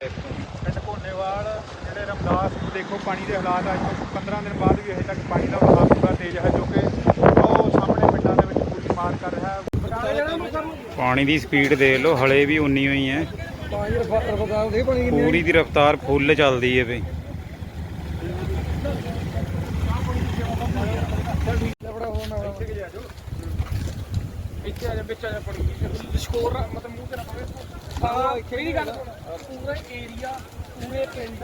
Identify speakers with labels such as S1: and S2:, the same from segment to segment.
S1: ਪਿੰਡ ਕੋਨੇਵਾਲ ਜਿਹੜੇ ਰਮਦਾਸ ਦੇਖੋ ਪਾਣੀ ਦੇ ਹਾਲਾਤ ਅੱਜ ਤੋਂ 15 ਦਿਨ ਬਾਅਦ ਵੀ ਹਜੇ ਤੱਕ ਪਾਣੀ ਦਾ ਵਹਾਅ ਪੂਰਾ ਤੇਜ਼ ਹੈ ਜੋ ਕਿ ਉਹ ਸਾਹਮਣੇ ਪਿੰਡਾਂ ਦੇ ਵਿੱਚ ਪੂਰੀ ਮਾਰ ਕਰ ਰਿਹਾ ਹੈ।
S2: ਪਾਣੀ ਦੀ ਸਪੀਡ ਦੇਖ ਲਓ ਹਲੇ ਵੀ ਉਨੀ ਹੋਈ ਹੈ। ਪੂਰੀ ਦੀ ਰਫ਼ਤਾਰ ਫੁੱਲ ਚੱਲਦੀ ਹੈ ਬਈ
S3: ਬੜਾ ਹੋਣਾ
S1: ਇੱਥੇ ਆ ਜਾ ਵਿੱਚ ਆ ਜਾ ਪੜੀ। ਸਕੋਰ ਮਤਲਬ ਮੂੰਹ ਤੇ ਨਾ ਪਵੇ।
S3: ਹਾਂ ਕਿਹੜੀ ਗੱਲ
S1: ਪੂਰੇ ਏਰੀਆ ਪੂਰੇ ਪਿੰਡ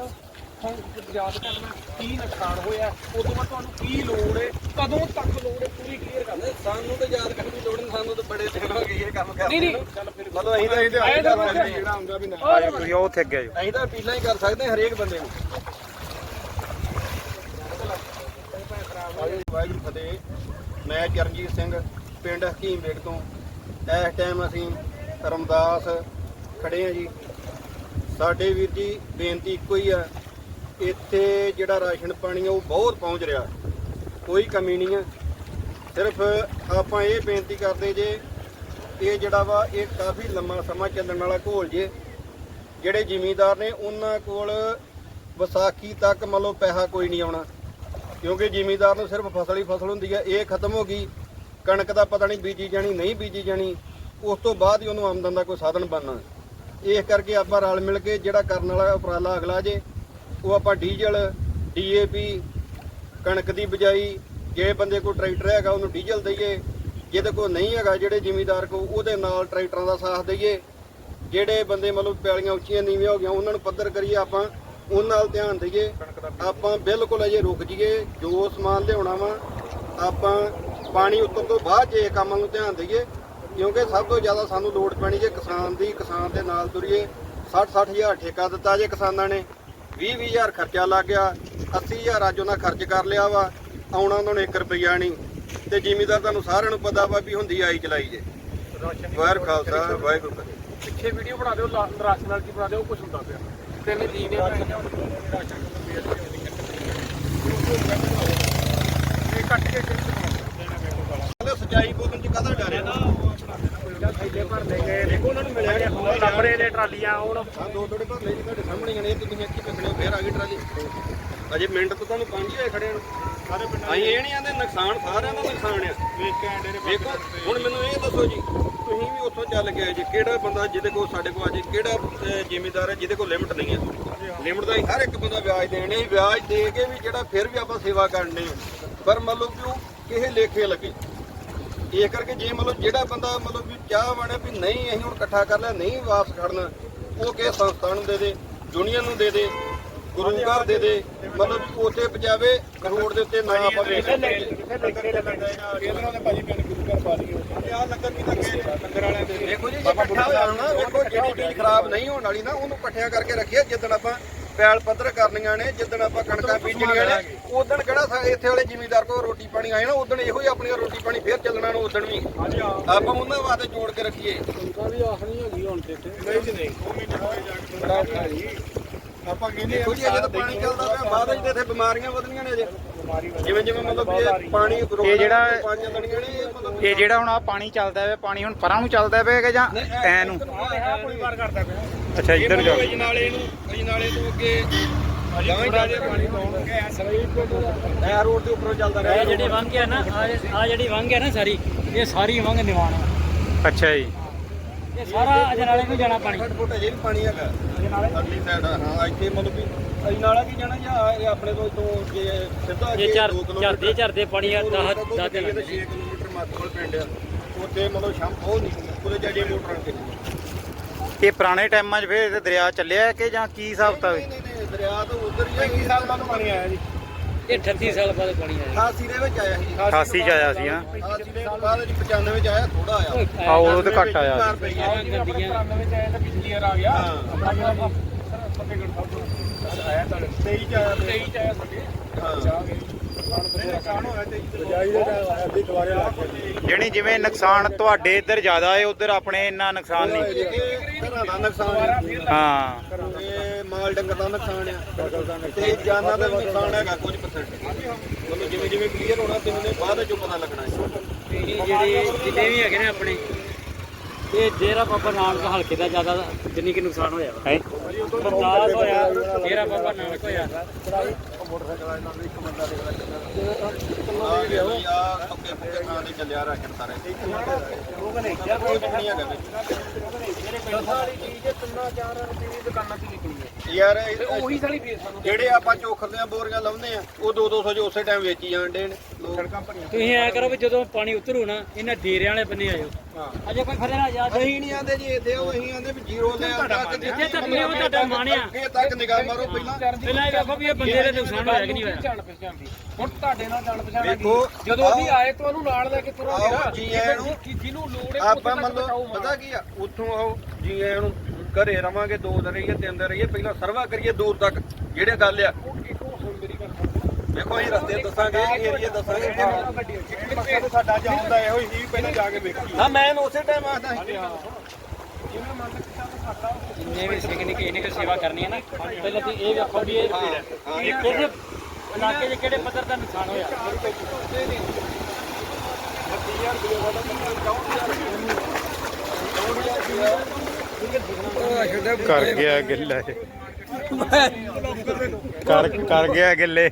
S1: ਹੁਣ ਯਾਦ ਕਰਨਾ ਕੀ ਨੁਕਸਾਨ ਹੋਇਆ ਉਦੋਂ ਬਾਅਦ ਤੁਹਾਨੂੰ ਕੀ ਲੋੜ ਹੈ ਕਦੋਂ ਤੱਕ ਲੋੜ ਹੈ ਪੂਰੀ ਕਲੀਅਰ ਕਰ।
S3: ਨਹੀਂ ਸਾਨੂੰ ਤਾਂ ਯਾਦ ਕਰਨ ਦੀ ਲੋੜ ਨਹੀਂ ਸਾਨੂੰ ਤਾਂ ਬੜੇ ਦਿਨ ਹੋ ਗਏ ਇਹ ਕੰਮ ਕਰਦੇ
S1: ਨਹੀਂ ਨਹੀਂ। ਚੱਲ ਫਿਰ
S3: ਮਤਲਬ ਅਸੀਂ ਤਾਂ ਇਹਦੇ
S1: ਆਏ ਤਾਂ ਬੰਦੇ
S3: ਜਿਹੜਾ ਹੁੰਦਾ ਵੀ ਨਾ।
S2: ਆਜੋ ਤੁਸੀਂ ਉਹ ਉੱਥੇ ਅੱਗੇ ਆਜੋ
S3: ਅਸੀਂ ਤਾਂ ਅਪੀਲਾਂ ਹੀ ਕਰ ਸਕਦੇ ਹਾਂ ਹਰੇਕ ਬੰਦੇ ਨੂੰ। ਵਾਹਿਗੁਰੂ ਫਤਿਹ ਮੈਂ ਚਰਨਜੀਤ ਸਿੰਘ ਪਿੰਡ ਹਕੀਮ ਤੋਂ। ਇਸ ਟਾਈਮ ਅਸੀਂ ਰਮਦਾਸ ਖੜੇ ਹਾਂ ਜੀ। ਸਾਡੇ ਵੀਰ ਜੀ, ਬੇਨਤੀ ਇੱਕੋ ਹੀ ਆ। ਇੱਥੇ ਜਿਹੜਾ ਰਾਸ਼ਨ ਪਾਣੀ ਆ, ਉਹ ਬਹੁਤ ਪਹੁੰਚ ਰਿਹਾ। ਕੋਈ ਕਮੀ ਨਹੀਂ ਆ। ਸਿਰਫ ਆਪਾਂ ਇਹ ਬੇਨਤੀ ਕਰਦੇ ਜੇ, ਇਹ ਜਿਹੜਾ ਵਾ, ਇਹ ਕਾਫੀ ਲੰਮਾ ਸਮਾਂ ਚੱਲਣ ਵਾਲਾ ਘੋਲ ਜੇ। ਜਿਹੜੇ ਜ਼ਿਮੀਂਦਾਰ ਨੇ, ਉਹਨਾਂ ਕੋਲ ਵਿਸਾਖੀ ਤੱਕ ਮੰਨ ਲਓ ਪੈਸਾ ਕੋਈ ਨਹੀਂ ਆਉਣਾ। ਕਿਉਂਕਿ ਜ਼ਿਮੀਂਦਾਰ ਨੂੰ ਸਿਰਫ ਫਸਲ ਹੀ ਫਸਲ ਹੁੰਦੀ ਹੈ ਇਹ ਖਤਮ ਹੋ ਗਈ। ਕਣਕ ਦਾ ਪਤਾ ਨਹੀਂ ਬੀਜੀ ਜਾਣੀ, ਨਹੀਂ ਬੀਜੀ ਜਾਣੀ, ਉਸ ਤੋਂ ਬਾਅਦ ਹੀ ਉਹਨੂੰ ਆਮਦਨ ਦਾ ਕੋਈ ਸਾਧਨ ਬਣਨਾ। ਇਸ ਕਰਕੇ ਆਪਾਂ ਰਲ ਮਿਲ ਕੇ ਜਿਹੜਾ ਕਰਨ ਵਾਲਾ ਉਪਰਾਲਾ ਅਗਲਾ ਜੇ, ਉਹ ਆਪਾਂ ਡੀਜ਼ਲ, ਡੀਏਪੀ, ਕਣਕ ਦੀ ਬਜਾਈ, ਜੇ ਬੰਦੇ ਕੋਲ ਟਰੈਕਟਰ ਹੈਗਾ, ਉਹਨੂੰ ਡੀਜ਼ਲ ਦਈਏ, ਜਿਹਦੇ ਕੋਲ ਨਹੀਂ ਹੈਗਾ ਜਿਹੜੇ ਜ਼ਿਮੀਦਾਰ ਕੋ ਉਹਦੇ ਨਾਲ ਟਰੈਕਟਰਾਂ ਦਾ ਸਾਥ ਦਈਏ। ਜਿਹੜੇ ਬੰਦੇ ਮਤਲਬ ਪਿਆਲੀਆਂ ਉੱਚੀਆਂ ਨੀਵੀਆਂ ਹੋ ਗਈਆਂ, ਉਹਨਾਂ ਨੂੰ ਪੱਧਰ ਕਰੀਏ ਆਪਾਂ, ਉਹਨਾਂ ਨਾਲ ਧਿਆਨ ਦਈਏ। ਆਪਾਂ ਬਿਲਕੁਲ ਅਜੇ ਰੁਕ ਜਾਈਏ, ਜੋ ਸਮਾਨ ਲਿਆਉਣਾ ਵਾ, ਆਪਾਂ ਪਾਣੀ ਉੱਤਰ ਤੋਂ ਬਾਅਦ ਜੇ ਇਹ ਕੰਮ ਨੂੰ ਧਿਆਨ ਦਈਏ ਕਿਉਂਕਿ ਸਭ ਤੋਂ ਜ਼ਿਆਦਾ ਸਾਨੂੰ ਲੋੜ ਪੈਣੀ ਜੇ ਕਿਸਾਨ ਦੀ ਕਿਸਾਨ ਦੇ ਨਾਲ ਤੁਰੀਏ। 60 ਹਜ਼ਾਰ ਠੇਕਾ ਦਿੱਤਾ ਜੇ ਕਿਸਾਨਾਂ ਨੇ। 20 ਹਜ਼ਾਰ ਖਰਚਾ ਲੱਗ ਗਿਆ। 80000 ਅੱਜ ਉਹਨਾਂ ਖਰਚ ਕਰ ਲਿਆ ਵਾ। ਆਉਣਾ ਉਹਨਾਂ ਨੂੰ 1 ਰੁਪਈਆ ਨਹੀਂ। ਤੇ ਜ਼ਿਮੀਦਾਰ ਤੁਹਾਨੂੰ ਸਾਰਿਆਂ ਨੂੰ ਪਤਾ ਵਾ ਵੀ ਹੁੰਦੀ ਆਈ ਚਲਾਈ ਜੇ। ਵਾਹਿਗੁਰੂ ਖਾਲਸਾ ਵਾਹਿਗੁਰੂ
S1: ਪਿੱਛੇ ਵੀਡੀਓ ਬਣਾ ਦਿਓ ਰਾਸ਼ਨ ਨਾਲ ਕੀ ਬਣਾ ਦਿਓ ਕੁਝ ਹੁੰਦਾ ਪਿਆ। ਤਿੰਨ ਜੀ ਨੇ ਇਹ ਕੱਟ ਕੇ
S3: ਸਚਾਈ ਬੋਲਣ ਚ ਕਾਹਦਾ ਡਰ ਹੈ
S1: ਥੈਲੇ ਭਰ ਲੈ ਗਏ ਦੇਖੋ ਉਹਨਾਂ ਨੂੰ ਮਿਲਿਆ ਗਿਆ ਲੱਭ ਰਹੇ ਨੇ ਟਰਾਲੀਆਂ ਹੁਣ
S3: ਆ ਦੋ ਥੋੜੇ ਭਰ ਲੈ ਜੀ ਤੁਹਾਡੇ ਸਾਹਮਣੇ ਨੇ ਤੇ ਤੁਸੀਂ ਇੱਥੇ ਕੱਢਣੇ ਫੇਰ ਆ ਗਈ ਟਰਾਲੀ। ਅਜੇ ਮਿੰਟ ਤੋਂ ਤੁਹਾਨੂੰ ਪੰਜ ਹੀ ਹੋਏ ਖੜੇ ਨੂੰ।
S1: ਸਾਰੇ ਪਿੰਡਾਂ
S3: ਅਸੀਂ ਇਹ ਨਹੀਂ ਆਂਦੇ ਨੁਕਸਾਨ ਸਾਰਿਆਂ ਦਾ ਨੁਕਸਾਨ ਆ।
S1: ਵੇਖ ਕੇ ਆਂਡੇ ਨੇ
S3: ਵੇਖੋ ਹੁਣ ਮੈਨੂੰ ਇਹ ਦੱਸੋ ਜੀ ਤੁਸੀਂ ਵੀ ਉੱਥੋਂ ਚੱਲ ਕੇ ਆਏ ਜੀ ਕਿਹੜਾ ਬੰਦਾ ਜਿਹਦੇ ਕੋਲ ਸਾਡੇ ਕੋਲ ਅਜੇ ਕਿਹੜਾ ਜ਼ਿਮੀਂਦਾਰ ਹੈ ਜਿਹਦੇ ਕੋਲ ਲਿਮਟ ਨਹੀਂ ਹੈ? ਲਿਮਟ ਦਾ ਹਰ ਇੱਕ ਬੰਦਾ ਵਿਆਜ ਦੇਣੇ ਹੀ ਵਿਆਜ ਦੇ ਕੇ ਵੀ ਜਿਹੜਾ ਫਿਰ ਵੀ ਆਪਾਂ ਸੇਵਾ ਕਰਨੀ ਪਰ ਮਤਲਬ ਕਿ ਉਹ ਕਿਸੇ ਲੇਖੇ ਲੱਗੇ। ਇਹ ਕਰਕੇ ਜੇ ਮਤਲਬ ਜਿਹੜਾ ਬੰਦਾ ਮਤਲਬ ਵੀ ਚਾਹ ਬਣੇ ਵੀ ਨਹੀਂ ਅਸੀਂ ਹੁਣ ਇਕੱਠਾ ਕਰ ਲਿਆ ਨਹੀਂ ਵਾਪਸ ਖੜਨਾ ਉਹ ਕਿਸੇ ਸੰਸਥਾ ਨੂੰ ਦੇ ਦੇ ਯੂਨੀਅਨ ਨੂੰ ਦੇ ਦੇ ਗੁਰੂ ਘਰ ਦੇ ਦੇ ਮਤਲਬ ਉੱਥੇ ਪਜਾਵੇ ਰੋਡ ਦੇ ਉੱਤੇ ਨਾ ਆਪਾਂ ਵੇਚ
S1: ਇਹਨਾਂ ਦੇ ਭਾਜੀ ਪਿੰਡ ਗੁਰੂ ਘਰ ਪਾ ਦਈਏ
S3: ਆ ਲੰਗਰ ਵੀ ਲੱਗੇ? ਲੰਗਰ ਵਾਲਿਆਂ ਦੇ। ਦੇਖੋ ਜੀ ਇਕੱਠਾ ਹੋਇਆ ਨਾ ਵੇਖੋ ਜਿਹੜੀ ਚੀਜ਼ ਖਰਾਬ ਨਹੀਂ ਹੋਣ ਵਾਲੀ ਨਾ ਉਹਨੂੰ ਇਕੱਠਿਆਂ ਕਰਕੇ ਰੱਖੀਏ ਜਿੱਦਣ ਆਪਾਂ ਪੈਲ ਪੱਧਰ ਕਰਨੀਆਂ ਨੇ ਜਿੱਦਣ ਆਪਾਂ ਕਣਕਾਂ ਬੀਜਣੀਆਂ ਨੇ ਉਦੋਂ ਕਿਹੜਾ ਇੱਥੇ ਵਾਲੇ ਜ਼ਿਮੀਂਦਾਰ ਕੋਲ ਰੋਟੀ ਪਾਣੀ ਆਏ ਨਾ ਉਦੋਂ ਇਹੋ ਹੀ ਆਪਣੀ ਰੋਟੀ ਪਾਣੀ ਫੇਰ ਚੱਲਣਾ ਨੂੰ ਉਦੋਂ ਵੀ। ਆਪਾਂ ਉਹਨਾਂ ਵਾਸਤੇ ਜੋੜ ਕੇ ਰੱਖੀਏ।
S1: ਵੀ ਆਖਣੀ ਹੈਗੀ ਹੁਣ ਤੇ ਨਹੀਂ ਜੀ ਨਹੀਂ। ਉਹ ਮਹੀਨੇ ਹੋਏ ਜਾ ਕੇ ਬੜਾ ਔਖਾ ਜੀ। ਆਪਾਂ ਕਹਿੰਦੇ
S3: ਦੇਖੋ ਜੀ ਅਜੇ ਤਾਂ ਪਾਣੀ ਚੱਲਦਾ ਪਿਆ ਬਾਅਦ ਵਿੱਚ ਤੇ ਇੱਥੇ ਬਿਮਾਰੀਆਂ ਵਧਣੀਆਂ ਨੇ ਅਜੇ ਜਿਵੇਂ ਜਿਵੇਂ ਮਤਲਬ ਇਹ ਪਾਣੀ
S2: ਇਹ ਜਿਹੜਾ-
S3: ਇਹ
S2: ਜਿਹੜਾ ਹੁਣ ਆ ਪਾਣੀ ਚੱਲਦਾ ਹੈ ਪਾਣੀ ਹੁਣ ਪਰਾਂ ਨੂੰ ਚੱਲਦਾ ਪਿਆ ਕਿ ਜਾਂ ਐ ਨੂੰ? ਅੱਛਾ ਇੱਧਰ ਜਾ
S3: ਅਜਨਾਲੇ ਨੂੰ ਅਜਨਾਲੇ ਤੋਂ ਅੱਗੇ
S1: ਅਜੇ ਥੋੜਾ ਜਿਹਾ ਪਾਣੀ ਪਾਉਣਗੇ ਐਸਾ ਹੀ
S3: ਇਹ ਰੋਡ ਦੇ ਉੱਪਰੋਂ ਚੱਲਦਾ ਰਿਹਾ।
S4: ਇਹ ਜਿਹੜੀ ਵੰਗ ਹੈ ਨਾ ਆ ਜਿਹੜੀ ਵੰਗ ਹੈ ਨਾ ਸਾਰੀ ਇਹ ਸਾਰੀ ਵੰਗ ਨਿਵਾਣ।
S2: ਅੱਛਾ ਜੀ।
S4: ਇਹ ਸਾਰਾ ਅਜਨਾਲੇ ਨੂੰ ਜਾਣਾ ਪਾਣੀ।
S3: 60 ਫੁੱਟ ਅਜੇ ਵੀ ਪਾਣੀ ਹੈਗਾ। ਅਗਲੀ ਸਾਈਡ ਹਾਂ ਇੱਥੇ ਮਤਲਬ ਵੀ ਅਜਨਾਲਾ ਕੀ ਜਾਣਾ ਜਾਂ ਇਹ ਆਪਣੇ ਤੋਂ ਤੋਂ ਜੇ ਸਿੱਧਾ
S4: ਜੇ
S3: ਅੱਗੇ
S4: ਝਰ
S3: ਦੋ ਕਿਲੋਮੀਟਰ
S4: ਝਰਦੇ ਝਰਦੇ ਪਾਣੀ ਆ 10 10 ਦਿਨ
S3: 6 ਕਿਲੋਮੀਟਰ। ਮਾਤੋਲ ਪਿੰਡ ਆ ਉੱਥੇ ਮਤਲਬ ਸ਼ਾਮ ਬਹੁਤ ਨਹੀਂ ਕੋਲੇ ਜਾਜੇ ਮੋਟਰਾਂ ਤੇ
S2: ਇਹ ਪੁਰਾਣੇ ਟਾਈਮਾਂ 'ਚ ਫਿਰ ਇਹ ਦਰਿਆ ਚੱਲਿਆ ਕਿ ਜਾਂ ਕੀ ਹਿਸਾਬ ਤਾ
S3: ਨਹੀਂ ਨਹੀਂ ਦਰਿਆ ਤੋਂ ਉਧਰ ਹੀ ਹੈ
S1: ਸਾਲ ਬਾਅਦ ਪਾਣੀ ਆਇਆ ਜੀ।
S4: ਇਹ 38 ਸਾਲ ਬਾਅਦ ਪਾਣੀ ਆਇਆ
S3: 88 ਦੇ ਵਿੱਚ ਆਇਆ ਸੀ।
S2: 88 ਚ ਆਇਆ ਸੀ ਹਾਂ।
S3: 88 ਦੇ ਬਾਅਦ ਜੀ 95 ਚ ਆਇਆ ਥੋੜਾ ਆਇਆ।
S2: ਆ ਉਦੋਂ ਤੇ ਘੱਟ ਆਇਆ
S1: ਆਪਣੇ
S4: ਗੱਡੀਆਂ।
S1: 93 ਚ ਆਇਆ ਤਾਂ ਪਿਛਲੀ ਵਾਰ ਆ ਗਿਆ।
S3: ਹਾਂ।
S1: ਆਪਣਾ ਜਿਹੜਾ ਫਤਿਹਗੜ੍ਹ ਸਾਹਿਬ ਤੋਂ। ਆਇਆ ਤਾਂ 23 ਚ ਆਇਆ 23 ਚ ਆਇਆ ਸਾਡੇ
S3: ਹਾਂ।
S1: ਨੁਕਸਾਨ ਹੋਇਆ 23 ਚ ਜਾਈ ਦੇ ਆਇਆ ਅੱਧੀ ਦੁਆਰੇ ਲਾ ਕੇ
S2: ਜਣੀ ਜਿਵੇਂ ਨੁਕਸਾਨ ਤੁਹਾਡੇ ਇੱਧਰ ਜ਼ਿਆਦਾ ਹੈ ਉਧਰ ਆਪਣੇ ਇੰਨਾ ਨੁਕਸਾਨ ਨਹੀਂ।
S3: ਘਰਾਂ ਦਾ ਨੁਕਸਾਨ ਹੈ।
S2: ਹਾਂ
S3: ਤੇ ਮਾਲ ਡੰਗਰ ਦਾ ਨੁਕਸਾਨ ਆ ਤੇ ਜਾਨਾਂ ਦਾ ਵੀ ਨੁਕਸਾਨ ਹੈਗਾ ਕੁਝ ਪਰਸੈਂਟ ਮਤਲਬ ਜਿਵੇਂ ਜਿਵੇਂ ਕਲੀਅਰ ਹੋਣਾ ਤੇ ਉਹਨੇ ਬਾਅਦ ਚੋਂ ਪਤਾ ਲੱਗਣਾ ਹੈ
S4: ਇਹ ਜਿਹੜੇ ਜਿੰਨੇ ਵੀ ਹੈਗੇ ਨੇ ਆਪਣੇ ਇਹ ਡੇਰਾ ਬਾਬਾ ਨਾਨਕ ਹਲਕੇ ਦਾ ਜ਼ਿਆਦਾ ਜਿੰਨੀ ਕਿ ਨੁਕਸਾਨ ਹੋਇਆ ਵਾ।
S2: ਹੈ?
S4: ਰਮਦਾਸ ਹੋਇਆ ਬਾਬਾ ਨਾਨਕ ਹੋਇਆ।
S3: ਆ ਗਿਆ ਬਈ ਆ। ਸੁੱਕੇ ਫੁੱਕੇ ਥਾਂ ਤੇ ਚੱਲਿਆ ਰਾਸ਼ਨ ਸਾਰੇ। ਉਹ ਬਣੇ ਕਿਆ ਕੋਈ ਨਹੀਂ ਹੈਗਾ ਯਾਰ ਉਹੀ ਸਾਲੀ ਫੇਸ ਜਿਹੜੇ ਆਪਾਂ ਚੋਖਰਦੀਆਂ ਬੋਰੀਆਂ ਲਾਉਂਦੇ ਆ ਉਹ 2-200 ਜੋ ਉਸੇ ਟਾਈਮ ਵੇਚੀ ਜਾਂਦੇ ਨੇ।
S4: ਤੁਸੀਂ ਐ ਕਰੋ ਵੀ ਜਦੋਂ ਪਾਣੀ ਉਤਰੂ ਨਾ ਇਹਨਾਂ ਡੇਰਿਆਂ ਵਾਲੇ ਬੰਨੇ ਆਇਓ।
S3: ਹਾਂ।
S4: ਅਜੇ ਕੋਈ ਖੜੇ ਨਾ ਯਾਦ
S3: ਅਸੀਂ ਨਹੀਂ ਆਂਦੇ ਜੀ ਇੱਥੇ ਉਹ ਅਸੀਂ ਆਂਦੇ ਵੀ ਜ਼ੀਰੋ ਲੈ ਤੱਕ
S4: ਜਿੱਥੇ ਤੱਕ ਨਹੀਂ ਉਹ ਤੁਹਾਡਾ ਮਾਣਿਆ।
S3: ਅੱਗੇ ਤੱਕ ਨਿਗਾਹ ਮਾਰੋ ਪਹਿਲਾਂ।
S4: ਪਹਿਲਾਂ ਇਹ ਵੇਖੋ ਵੀ ਇਹ ਬੰਦੇ ਦੇ ਨੁਕਸਾਨ ਹੋਇਆ ਕਿ ਨਹੀਂ ਹੋਇਆ।
S5: ਹੁਣ ਤੁਹਾਡੇ ਨਾਲ ਜਾਣ ਪਛਾਣ
S3: ਵੇਖੋ
S5: ਜਦੋਂ ਅਸੀਂ ਆਏ ਤੁਹਾਨੂੰ ਨਾਲ ਲੈ ਕੇ ਤੁਰਾਂਗੇ
S3: ਜੀ ਆਇਆਂ ਨੂੰ।
S5: ਜਿਹਨੂੰ ਲੋੜ ਹੈ
S3: ਆਪਾਂ ਮੰਨ ਲਓ ਪਤਾ ਕੀ ਆ ਉੱਥੋਂ ਆਓ ਜੀ ਆਇਆਂ ਨੂੰ ਘਰੇ ਰਵਾਂਗੇ ਦੋ ਦਿਨ ਰਹੀਏ ਤਿੰਨ ਦਿਨ ਰਹੀਏ ਪਹਿਲਾਂ ਸਰਵਾ ਕਰੀਏ ਦੂਰ ਤੱਕ ਜਿਹੜੇ ਗੱਲ ਆ। ਵੇਖੋ ਅਸੀਂ ਰਸਤੇ ਦੱਸਾਂਗੇ ਏਰੀਆ ਦੱਸਾਂਗੇ।
S1: ਤੇ ਸਾਡਾ ਜਾਣ ਦਾ ਇਹੋ ਹੀ ਪਹਿਲਾਂ ਜਾ ਕੇ ਵੇਖੀ।
S3: ਹਾਂ ਮੈਂ ਉਸੇ ਟਾਈਮ ਆਖਦਾ ਸੀ।
S4: ਜਿੰਨੇ ਵੀ ਸਿੰਘ ਨੇ ਕਿਸੇ ਨੇ ਕੋਈ ਸੇਵਾ ਕਰਨੀ ਹੈ ਨਾ। ਪਹਿਲਾਂ ਤੇ ਇਹ ਵੇਖੋ ਵੀ ਇਹ ਕਿਹੜੇ ਇਲਾਕੇ 'ਚ ਕਿਹੜੇ ਪੱਧਰ ਦਾ ਨੁਕਸਾਨ ਹੋਇਆ?
S2: ਕਰ ਗਿਆ ਗਿੱਲਾ ਇਹ। ਕਰ ਕਰ ਗਿਆ ਗਿੱਲੇ।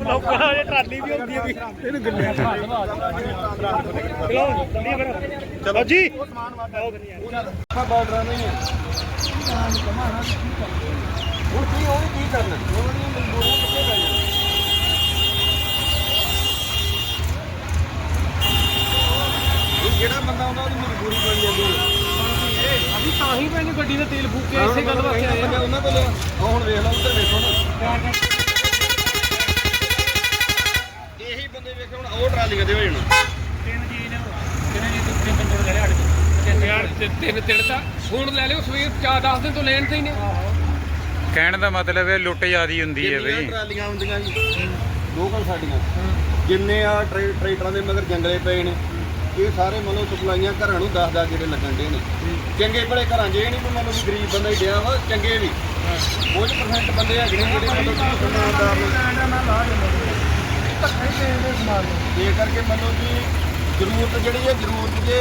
S1: ਲੋਕਾਂ ਦੇ ਟਰਾਲੀ ਵੀ ਹੁੰਦੀ ਹੈ ਇਹਨੂੰ ਗੱਲਿਆਂ ਚਲੋ ਜੀ।
S3: ਆਪਾਂ ਬਾਰਡਰਾਂ ਨਹੀਂ ਹੈ ਹੁਣ ਕੀ ਉਹ ਕੀ ਕਰਨਾ ਉਹਨਾਂ ਦੀਆਂ ਕਿੱਥੇ ਪੈ ਜਾਣ ਜਿਹੜਾ ਬੰਦਾ ਆਉਂਦਾ ਉਹਦੀ ਮਜਬੂਰੀ ਬਣ ਜਾਂਦੀ ਹੈ।
S5: ਅਸੀਂ ਤਾਂ ਹੀ ਮੈਨੂੰ ਗੱਡੀ ਦਾ ਤੇਲ ਫੂਕ ਕੇ ਇਸੇ ਗੱਲ ਵਾਸਤੇ ਆਏ
S3: ਬੰਦੇ ਉਹਨਾਂ ਕੋਲ ਆ ਹੁਣ ਵੇਖ ਲਓ ਉੱਧਰ ਵੇਖੋ ਨਾ। ਇਹੀ ਬੰਦੇ ਵੇਖੋ ਹੁਣ ਉਹ ਟਰਾਲੀਆਂ ਦੇ ਹੋ ਜਾਣ।
S5: ਤਿੰਨ ਜੀ ਨੇ ਕਿਹਨੇ ਜੀ ਤੁਸੀਂ ਤਿੰਨ ਯਾਰ ਤਿੰਨ ਤਿੰਨ ਤਾਂ ਹੁਣ ਲੈ ਲਿਓ ਸਵੇਰ 4 10 ਦਿਨ ਤੋਂ ਲੈਣ ਤੇ ਹੀ ਨੇ।
S2: ਕਹਿਣ ਦਾ ਮਤਲਬ ਇਹ ਲੁੱਟ ਜਿਆਦੀ ਹੁੰਦੀ ਹੈ ਬਈ।
S3: ਟਰਾਲੀਆਂ ਹੁੰਦੀਆਂ ਜੀ ਲੋਕਲ ਸਾਡੀਆਂ। ਜਿੰਨੇ ਆ ਟਰੇ- ਟਰੈਕਟਰਾਂ ਦੇ ਮਗਰ ਜੰਗਲੇ ਪਏ ਨੇ ਇਹ ਸਾਰੇ ਮਤਲਬ ਸਪਲਾਈਆਂ ਘਰਾਂ ਨੂੰ 10 10 ਜਿਹੜੇ ਲੱਗਣ ਦੇ ਨੇ। ਚੰਗੇ ਭਲੇ ਘਰਾਂ 'ਚ ਇਹ ਨਹੀਂ ਵੀ ਮਤਲਬ ਵੀ ਗਰੀਬ ਬੰਦਾ ਹੀ ਡਿਆ ਵਾ ਚੰਗੇ ਵੀ। ਕੁਝ ਪਰਸੈਂਟ ਬੰਦੇ ਹੈਗੇ ਨੇ ਜਿਹੜੇ ਮਤਲਬ ਕਿ ਸੁਣਾਦਾਰ ਨੇ। ਇਹ ਕਰਕੇ ਮਤਲਬ ਕਿ ਜ਼ਰੂਰਤ ਜਿਹੜੀ ਹੈ ਜ਼ਰੂਰਤ ਜੇ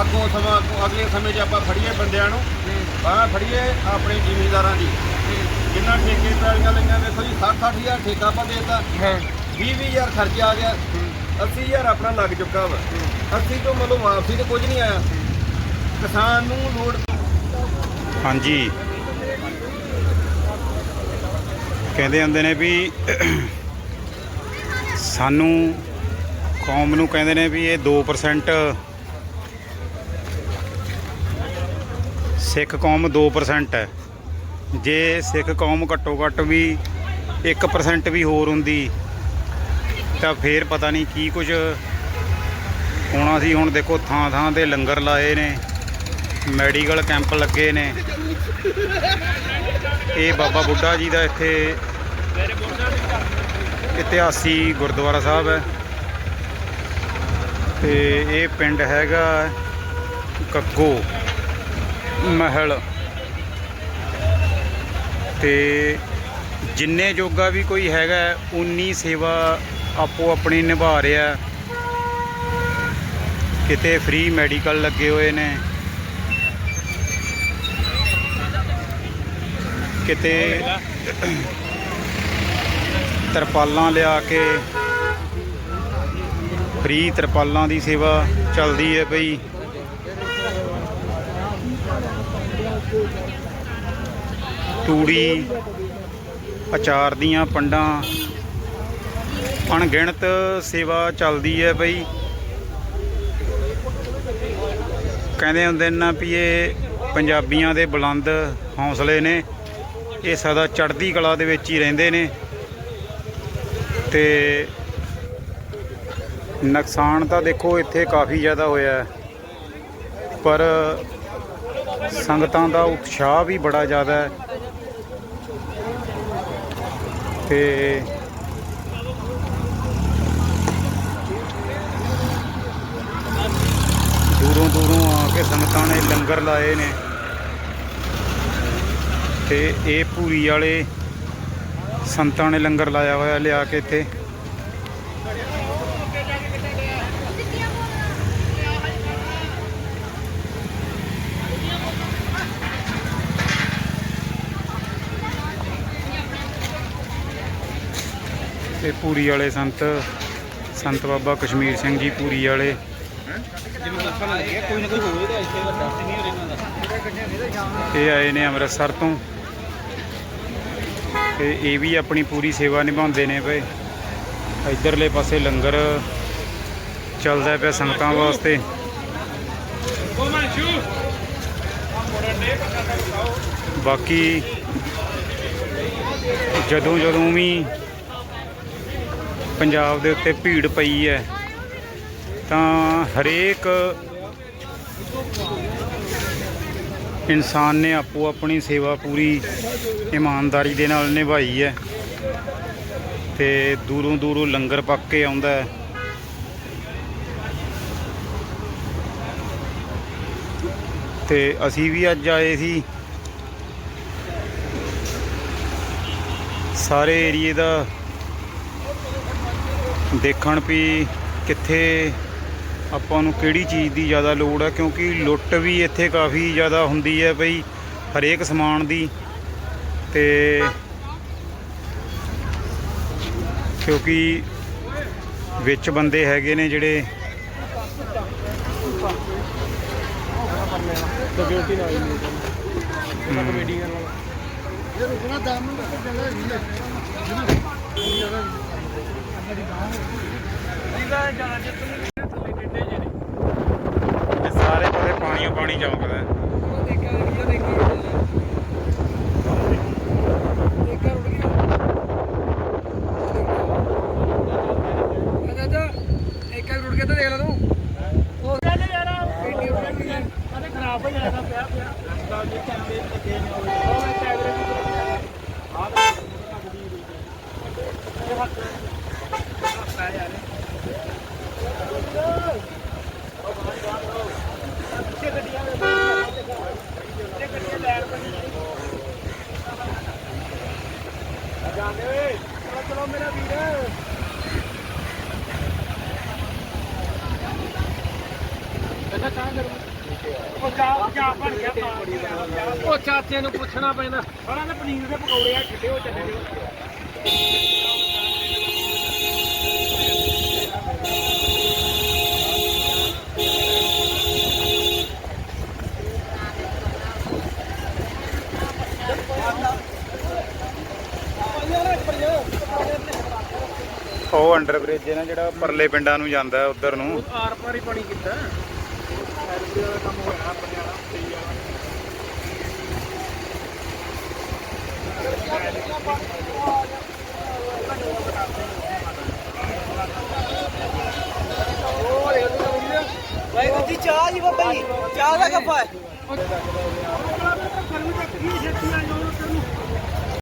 S3: ਅੱਗੋਂ ਸਮਾਂ ਅੱਗੋਂ ਅਗਲੇ ਸਮੇਂ 'ਚ ਆਪਾਂ ਫੜੀਏ ਬੰਦਿਆਂ ਨੂੰ। ਬਾਹਰ ਫੜੀਏ ਆਪਣੇ ਜ਼ਿਮੀਂਦਾਰਾਂ ਦੀ। ਜਿੰਨਾ ਠੇਕੇ ਟਰਾਲੀਆਂ ਲਈਆਂ ਵੇਖੋ ਜੀ 60 ਹਜ਼ਾਰ ਠੇਕਾ ਆਪਾਂ ਦੇਤਾ। 20 ਹਜ਼ਾਰ ਖਰਚਾ ਆ ਗਿਆ। 80000 ਆਪਣਾ ਲੱਗ ਚੁੱਕਾ ਵਾ। 80 ਤੋਂ ਮਤਲਬ ਵਾਪਸੀ ਤੇ ਕੁਝ ਨਹੀਂ ਆਇਆ। ਕਿਸਾਨ ਨੂੰ ਲੋੜ
S2: ਹਾਂਜੀ। ਕਹਿੰਦੇ ਹੁੰਦੇ ਨੇ ਵੀ ਸਾਨੂੰ ਕੌਮ ਨੂੰ ਕਹਿੰਦੇ ਨੇ ਵੀ ਇਹ 2% ਸਿੱਖ ਕੌਮ 2% ਹੈ। ਜੇ ਸਿੱਖ ਕੌਮ ਘੱਟੋ ਘੱਟ ਵੀ 1% ਵੀ ਹੋਰ ਹੁੰਦੀ, ਤਾਂ ਫੇਰ ਪਤਾ ਨਹੀਂ ਕੀ ਕੁਝ ਹੋਣਾ ਸੀ ਹੁਣ ਦੇਖੋ ਥਾਂ ਥਾਂ ਤੇ ਲੰਗਰ ਲਾਏ ਨੇ, ਮੈਡੀਕਲ ਕੈਂਪ ਲੱਗੇ ਨੇ। ਇਹ ਬਾਬਾ ਬੁੱਢਾ ਜੀ ਦਾ ਇੱਥੇ ਇਤਿਹਾਸੀ ਗੁਰਦੁਆਰਾ ਸਾਹਿਬ ਹੈ। ਤੇ ਇਹ ਪਿੰਡ ਹੈਗਾ ਕੱਗੋ ਮਹਿਲ। ਤੇ ਜਿੰਨੇ ਜੋਗਾ ਵੀ ਕੋਈ ਹੈਗਾ, ਉਨੀ ਸੇਵਾ ਆਪੋ ਆਪਣੀ ਨਿਭਾ ਰਿਹਾ। ਕਿਤੇ ਫ੍ਰੀ ਮੈਡੀਕਲ ਲੱਗੇ ਹੋਏ ਨੇ। ਕਿਤੇ ਤਰਪਾਲਾਂ ਲਿਆ ਕੇ ਫ੍ਰੀ ਤਰਪਾਲਾਂ ਦੀ ਸੇਵਾ ਚੱਲਦੀ ਹੈ ਬਈ। ਤੂੜੀ, ਅਚਾਰ ਦੀਆਂ ਪੰਡਾਂ, ਅਣਗਿਣਤ ਸੇਵਾ ਚੱਲਦੀ ਹੈ ਬਈ। ਕਹਿੰਦੇ ਹੁੰਦੇ ਨਾ ਵੀ ਇਹ ਪੰਜਾਬੀਆਂ ਦੇ ਬੁਲੰਦ ਹੌਸਲੇ ਨੇ। ਇਹ ਸਦਾ ਚੜ੍ਹਦੀ ਕਲਾ ਦੇ ਵਿੱਚ ਹੀ ਰਹਿੰਦੇ ਨੇ। ਤੇ ਨੁਕਸਾਨ ਤਾਂ ਦੇਖੋ ਇੱਥੇ ਕਾਫੀ ਜ਼ਿਆਦਾ ਹੋਇਆ ਪਰ ਸੰਗਤਾਂ ਦਾ ਉਤਸ਼ਾਹ ਵੀ ਬੜਾ ਜ਼ਿਆਦਾ ਹੈ। ਤੇ ਦੂਰੋਂ ਦੂਰੋਂ ਕੇ ਸੰਗਤਾਂ ਨੇ ਲੰਗਰ ਲਾਏ ਨੇ। ਤੇ ਇਹ ਪੂਰੀ ਵਾਲੇ ਸੰਤਾਂ ਨੇ ਲੰਗਰ ਲਾਇਆ ਹੋਇਆ ਲਿਆ ਕੇ ਇੱਥੇ। ਤੇ ਪੂਰੀ ਵਾਲੇ ਸੰਤ ਸੰਤ ਬਾਬਾ ਕਸ਼ਮੀਰ ਸਿੰਘ ਜੀ ਪੂਰੀ ਵਾਲੇ।
S4: ਜਿਵੇਂ ਲੱਖਾਂ ਲੱਗ ਕੋਈ ਨਾ ਕੋਈ ਹੋਵੇ ਤਾਂ ਇੱਥੇ ਵੱਡਾ ਨਹੀਂ ਹੋ ਰਿਹਾ
S2: ਇਹ ਆਏ ਨੇ ਅੰਮ੍ਰਿਤਸਰ ਤੋਂ। ਤੇ ਇਹ ਵੀ ਆਪਣੀ ਪੂਰੀ ਸੇਵਾ ਨਿਭਾਉਂਦੇ ਨੇ ਪਏ ਇਧਰਲੇ ਪਾਸੇ ਲੰਗਰ ਚੱਲਦਾ ਪਿਆ ਸੰਗਤਾਂ ਵਾਸਤੇ। ਬਾਕੀ ਜਦੋਂ ਜਦੋਂ ਵੀ ਪੰਜਾਬ ਦੇ ਉੱਤੇ ਭੀੜ ਪਈ ਹੈ ਤਾਂ ਹਰੇਕ ਇਨਸਾਨ ਨੇ ਆਪੋ ਆਪਣੀ ਸੇਵਾ ਪੂਰੀ ਇਮਾਨਦਾਰੀ ਦੇ ਨਾਲ ਨਿਭਾਈ ਹੈ ਤੇ ਦੂਰੋਂ ਦੂਰੋਂ ਲੰਗਰ ਪੱਕ ਕੇ ਆਉਂਦਾ ਹੈ। ਤੇ ਅਸੀਂ ਵੀ ਅੱਜ ਆਏ ਸੀ। ਸਾਰੇ ਏਰੀਏ ਦਾ ਦੇਖਣ ਵੀ ਕਿੱਥੇ ਆਪਾਂ ਨੂੰ ਕਿਹੜੀ ਚੀਜ਼ ਦੀ ਜ਼ਿਆਦਾ ਲੋੜ ਹੈ ਕਿਉਂਕਿ ਲੁੱਟ ਵੀ ਇੱਥੇ ਕਾਫੀ ਜ਼ਿਆਦਾ ਹੁੰਦੀ ਹੈ ਬਈ, ਹਰੇਕ ਸਮਾਨ ਦੀ। ਤੇ ਕਿਉਂਕਿ ਵਿੱਚ ਬੰਦੇ ਹੈਗੇ ਨੇ ਜਿਹੜੇ
S5: ਸਿਕਿਉਰਿਟੀ ਨਾਲ ਹੀ। ਨਹੀਂ
S2: ਹਮ,
S5: ਕਮੇਟੀ ਕਰਨ ਵਾਲਾ
S2: ਤੇ ਸਾਰੇ ਪਾਸੇ ਪਾਣੀ ਓ ਪਾਣੀ ਚਮਕਦਾ ਹੈ।
S5: ਇੱਕ ਰੁੜ ਕੇ ਤਾਂ ਦੇਖ ਲੈ ਤੂੰ।
S4: ਖਰਾਬ ਹੋ ਜਾਣਾ ਪਿਆ ਪਿਆ। ਉਹ ਚਾਹ ਚਾਹ ਬਣ ਗਿਆ
S5: ਉਹ ਚਾਚੇ ਨੂੰ ਪੁੱਛਣਾ ਪੈਂਦਾ।
S4: ਉਹਨਾਂ ਨੇ ਪਨੀਰ ਦੇ ਪਕੌੜੇ ਆ ਛੱਡੇ ਹੋ ਚੱਲੇ ਜੋ
S2: ਉਹ ਅੰਡਰ ਬ੍ਰਿਜ ਹੈ ਨਾ ਜਿਹੜਾ ਪਰਲੇ ਪਿੰਡਾਂ ਨੂੰ ਜਾਂਦਾ ਹੈ ਉਧਰ ਨੂੰ।
S4: ਆਰ ਪਾਰ ਹੀ ਪਾਣੀ ਕੀਤਾ ਕੰਮ ਹੋਇਆ ਪਟਿਆਲਾ ਤੇ
S6: ਵਾਹਿਗੁਰੂ ਜੀ, ਚਾਹ ਜੀ ਬਾਬਾ ਜੀ। ਚਾਹ ਦਾ ਕੱਪ ਹੈ।
S4: ਗਰਮੀ ਤੱਕ ਕੀ ਛੇਤੀ ਆ ਜਾਓ